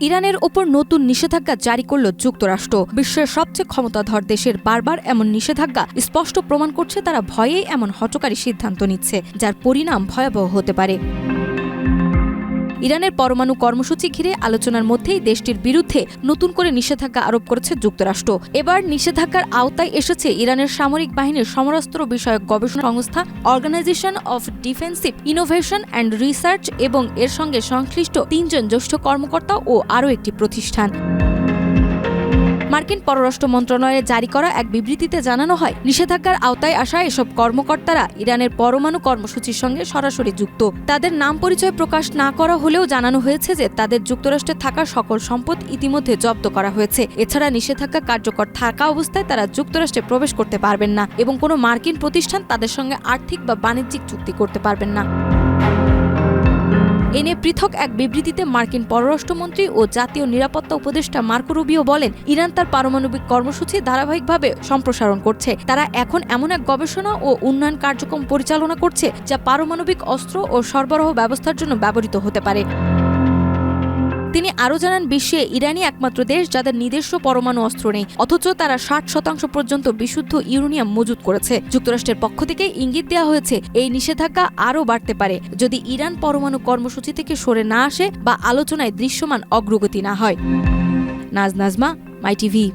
ইরানের ওপর নতুন নিষেধাজ্ঞা জারি করল যুক্তরাষ্ট্র। বিশ্বের সবচেয়ে ক্ষমতাধর দেশের বারবার এমন নিষেধাজ্ঞা স্পষ্ট প্রমাণ করছে তারা ভয়েই এমন হটকারী সিদ্ধান্ত নিচ্ছে, যার পরিণাম ভয়াবহ হতে পারে। ইরানের পরমাণু কর্মসূচি ঘিরে আলোচনার মধ্যেই দেশটির বিরুদ্ধে নতুন করে নিষেধাজ্ঞা আরোপ করেছে যুক্তরাষ্ট্র। এবার নিষেধাজ্ঞার আওতায় এসেছে ইরানের সামরিক বাহিনীর সমরাস্ত্র বিষয়ক গবেষণা সংস্থা organisation of defensive innovation and research এবং এর সঙ্গে সংশ্লিষ্ট তিনজন জ্যেষ্ঠ কর্মকর্তা ও আরও একটি প্রতিষ্ঠান। মার্কিন পররাষ্ট্র মন্ত্রণালয়ে জারি করা এক বিবৃতিতে জানানো হয়, নিষেধাজ্ঞার আওতায় আসা এসব কর্মকর্তারা ইরানের পরমাণু কর্মসূচির সঙ্গে সরাসরি যুক্ত। তাদের নাম পরিচয় প্রকাশ না করা হলেও জানানো হয়েছে যে তাদের যুক্তরাষ্ট্রে থাকা সকল সম্পদ ইতিমধ্যে জব্দ করা হয়েছে। এছাড়া নিষেধাজ্ঞা কার্যকর থাকা অবস্থায় তারা যুক্তরাষ্ট্রে প্রবেশ করতে পারবেন না এবং কোনো মার্কিন প্রতিষ্ঠান তাদের সঙ্গে আর্থিক বা বাণিজ্যিক চুক্তি করতে পারবেন না। এ নিয়ে পৃথক এক বিবৃতিতে মার্কিন পররাষ্ট্রমন্ত্রী ও জাতীয় নিরাপত্তা উপদেষ্টা মার্কো রুবিও বলেন, ইরান তার পারমাণবিক কর্মসূচি ধারাবাহিকভাবে সম্প্রসারণ করছে। তারা এখন এমন এক গবেষণা ও উন্নয়ন কার্যক্রম পরিচালনা করছে যা পারমাণবিক অস্ত্র ও সরবরাহ ব্যবস্থার জন্য ব্যবহৃত হতে পারে। তিনি আরও জানান, বিশ্বে ইরানই একমাত্র দেশ যাদের নিজস্ব পরমাণু অস্ত্র নেই, অথচ তারা ষাট শতাংশ পর্যন্ত বিশুদ্ধ ইউরেনিয়াম মজুত করেছে। যুক্তরাষ্ট্রের পক্ষ থেকে ইঙ্গিত দেওয়া হয়েছে, এই নিষেধাজ্ঞা আরও বাড়তে পারে। যদি ইরান পরমাণু কর্মসূচি থেকে সরে না আসে বা আলোচনায় দৃশ্যমান অগ্রগতি না হয়। Naz Najma, my TV.